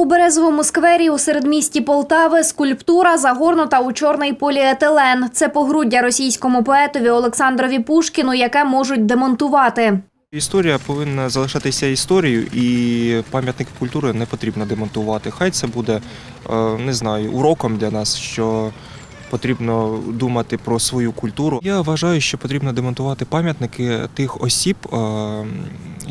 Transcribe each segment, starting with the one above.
У Березовому сквері у середмісті Полтави скульптура загорнута у чорний поліетилен. Це погруддя російському поетові Олександрові Пушкіну, яке можуть демонтувати. Історія повинна залишатися історією, і пам'ятник культури не потрібно демонтувати. Хай це буде, е, не знаю, уроком для нас, що потрібно думати про свою культуру. Я вважаю, що потрібно демонтувати пам'ятники тих осіб, е,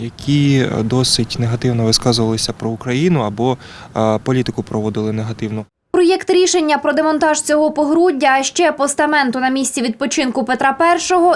які досить негативно висказувалися про Україну або е, політику проводили негативно. Проєкт рішення про демонтаж цього погруддя, ще постаменту на місці відпочинку Петра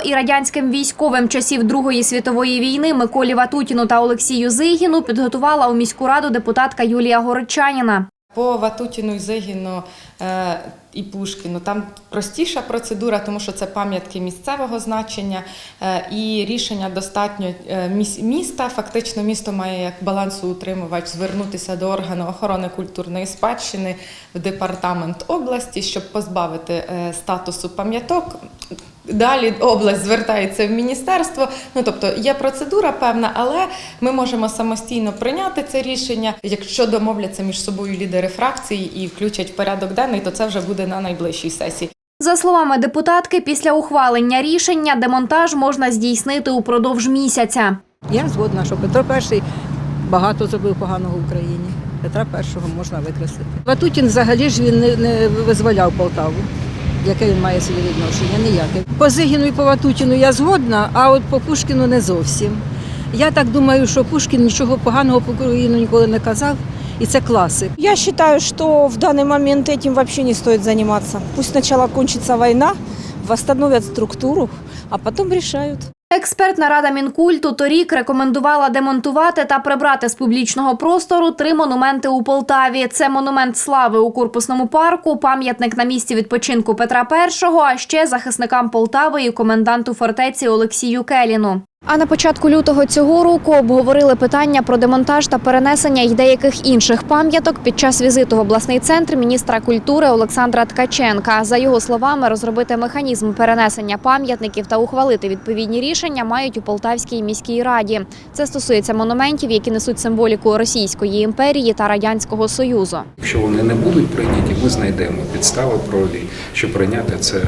І і радянським військовим часів Другої світової війни Миколі Ватутіну та Олексію Зигіну підготувала у міську раду депутатка Юлія Городчаніна. По Ватутіну, Зигіну е, і Пушкіну там простіша процедура, тому що це пам'ятки місцевого значення е, і рішення достатньо е, міста. Фактично, місто має як балансоутримувач звернутися до органу охорони культурної спадщини в департамент області, щоб позбавити статусу пам'яток. Далі область звертається в міністерство. Ну тобто є процедура певна, але ми можемо самостійно прийняти це рішення. Якщо домовляться між собою лідери фракції і включать в порядок денний, то це вже буде на найближчій сесії. За словами депутатки, після ухвалення рішення демонтаж можна здійснити упродовж місяця. Я згодна, що Петро І багато зробив поганого в Україні. Петра І можна викреслити. Ватутін взагалі ж він не, не визволяв Полтаву. Яке він має собі відношення? Ніяке. По Зигіну і по Ватутіну я згодна, а от по Пушкіну не зовсім. Я так думаю, що Пушкін нічого поганого по Україну ніколи не казав, і це класик. Я считаю, что в данный момент этим вообще не стоит заниматься. Пусть сначала кончится война, восстановят структуру, а потом решают. Експертна рада Мінкульту торік рекомендувала демонтувати та прибрати з публічного простору три монументи у Полтаві. Це монумент слави у корпусному парку, пам'ятник на місці відпочинку Петра І, а ще захисникам Полтави і коменданту фортеці Олексію Келіну. А на початку лютого цього року обговорили питання про демонтаж та перенесення й деяких інших пам'яток під час візиту в обласний центр міністра культури Олександра Ткаченка. За його словами, розробити механізм перенесення пам'ятників та ухвалити відповідні рішення мають у Полтавській міській раді. Це стосується монументів, які несуть символіку Російської імперії та радянського союзу. Якщо вони не будуть прийняті, ми знайдемо підстави правові, щоб прийняти це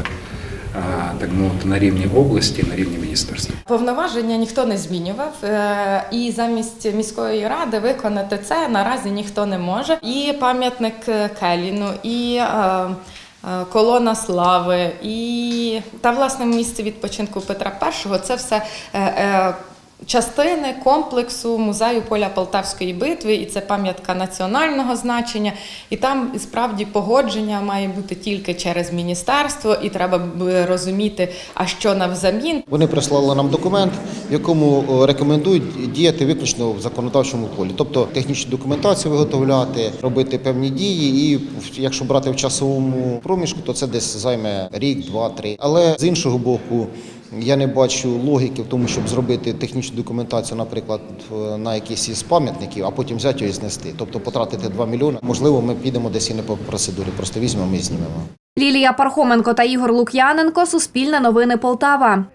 так мовити на рівні області, на рівні міністерства. Повноваження ніхто не змінював, е, і замість міської ради виконати це наразі ніхто не може. І пам'ятник Келіну, і е, е, колона слави, і та власне місце відпочинку Петра І це все. Е, е, Частини комплексу музею поля Полтавської битви, і це пам'ятка національного значення. І там справді погодження має бути тільки через міністерство, і треба розуміти, а що навзамін. Вони прислали нам документ, в якому е, рекомендують діяти виключно в законодавчому полі, тобто технічну документацію виготовляти, робити певні дії. І якщо брати в часовому проміжку, то це десь займе рік, два, три. Але з іншого боку. Я не бачу логіки в тому, щоб зробити технічну документацію, наприклад, на якийсь із пам'ятників, а потім взяти його і знести. Тобто потратити 2 мільйони. Можливо, ми підемо десь і не по процедурі, просто візьмемо і знімемо. Лілія Пархоменко та Ігор Лук'яненко Суспільне новини Полтава.